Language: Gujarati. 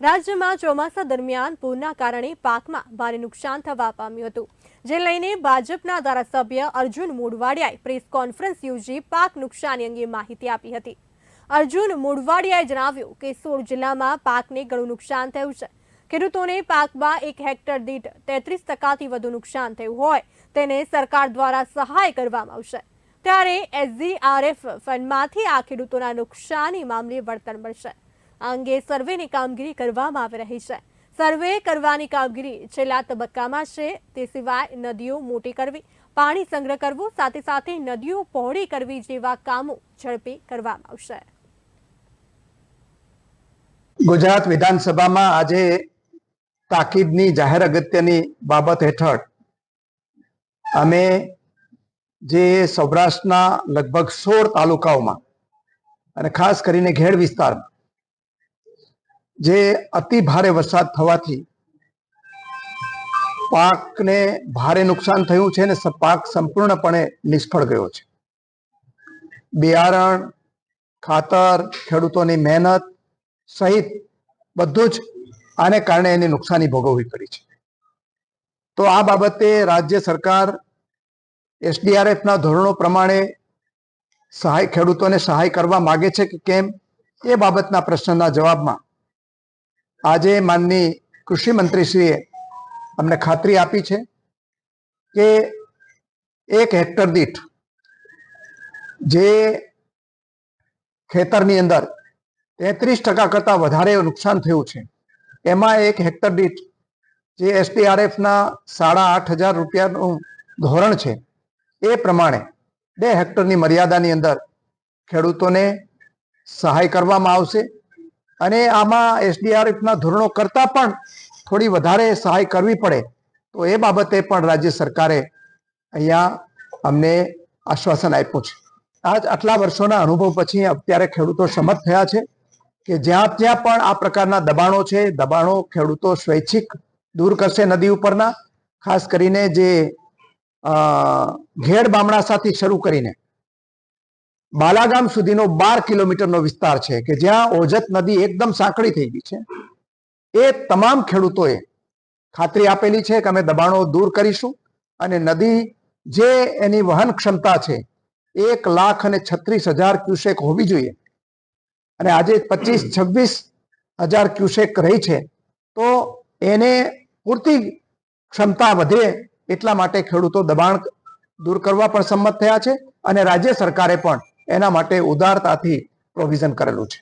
રાજ્યમાં ચોમાસા દરમિયાન પૂરના કારણે પાકમાં ભારે નુકસાન થવા પામ્યું હતું. જે લઈને ભાજપના ધારાસભ્ય અર્જુન મોઢવાડિયાએ પ્રેસ કોન્ફરન્સ યોજી પાક નુકસાની અંગે માહિતી આપી હતી. અર્જુન મોઢવાડિયાએ જણાવ્યું કે સોળ જિલ્લામાં પાકને ઘણું નુકસાન થયું છે. ખેડૂતોને પાકમાં એક હેક્ટર દીઠ તેત્રીસ ટકાથી વધુ નુકસાન થયું હોય તેને સરકાર દ્વારા સહાય કરવામાં આવશે. ત્યારે એસજીઆરએફ ફંડમાંથી આ ખેડૂતોના નુકસાની મામલે વળતર મળશે. આ અંગે સર્વેની કામગીરી કરવામાં આવી રહી છે. સર્વે કરવાની કામગીરી છેલ્લા તબક્કામાં છે. તે સિવાય નદીઓ મોટી કરવી, પાણી સંગ્રહ કરવો, સાથે સાથે નદીઓ પહોળી કરવી જેવા કામો ઝડપી કરવામાં આવશે. ગુજરાત વિધાનસભામાં આજે તાકીદની જાહેર અગત્યની બાબત હેઠળ અમે જે સૌરાષ્ટ્રના લગભગ સોળ તાલુકાઓમાં અને ખાસ કરીને ઘેડ વિસ્તારમાં જે અતિ ભારે વરસાદ થવાથી પાકને ભારે નુકસાન થયું છે અને પાક સંપૂર્ણપણે નિષ્ફળ ગયો છે. બિયારણ, ખાતર, ખેડૂતોની મહેનત સહિત બધું જ આને કારણે એની નુકસાની ભોગવવી પડી છે. તો આ બાબતે રાજ્ય સરકાર એસડીઆરએફના ધોરણો પ્રમાણે સહાય, ખેડૂતોને સહાય કરવા માગે છે કે કેમ? એ બાબતના પ્રશ્નના જવાબમાં આજે માનની કૃષિ મંત્રીશ્રીએ અમને ખાતરી આપી છે કે એક હેક્ટર દીઠ જે ખેતરની અંદર તેત્રીસ ટકા કરતાં વધારે નુકસાન થયું છે, એમાં એક હેક્ટર દીઠ જે એસડીઆરએફના સાડા આઠ હજાર રૂપિયાનું ધોરણ છે, એ પ્રમાણે બે હેક્ટરની મર્યાદાની અંદર ખેડૂતોને સહાય કરવામાં આવશે. અને આમાં એસડીઆરએફના ધોરણો કરતાં પણ થોડી વધારે સહાય કરવી પડે. તો એ બાબતે પણ રાજ્ય સરકારે અહીંયા અમને આશ્વાસન આપ્યું છે. આજ આટલા વર્ષોના અનુભવ પછી અત્યારે ખેડૂતો સમર્થ થયા છે કે જ્યાં ત્યાં પણ આ પ્રકારના દબાણો છે. દબાણો ખેડૂતો સ્વૈચ્છિક દૂર કરશે નદી ઉપરના, ખાસ કરીને જે ઘેડ બામણા સાથે શરૂ કરીને. બાલાગામ સુધીનો બાર કિલોમીટરનો વિસ્તાર છે કે જ્યાં ઓજત નદી એકદમ સાંકડી થઈ ગઈ છે. એ તમામ ખેડૂતોએ ખાતરી આપેલી છે કે અમે દબાણો દૂર કરીશું અને નદી જે એની વહન ક્ષમતા છે એક લાખ અને છત્રીસ હજાર ક્યુસેક હોવી જોઈએ. અને આજે પચીસ, છવ્વીસ હજાર ક્યુસેક રહી છે તો એને પૂરતી ક્ષમતા વધે એટલા માટે ખેડૂતો દબાણ દૂર કરવા પણ સંમત થયા છે અને રાજ્ય સરકારે પણ એના માટે ઉદારતાથી પ્રોવિઝન કરેલું છે.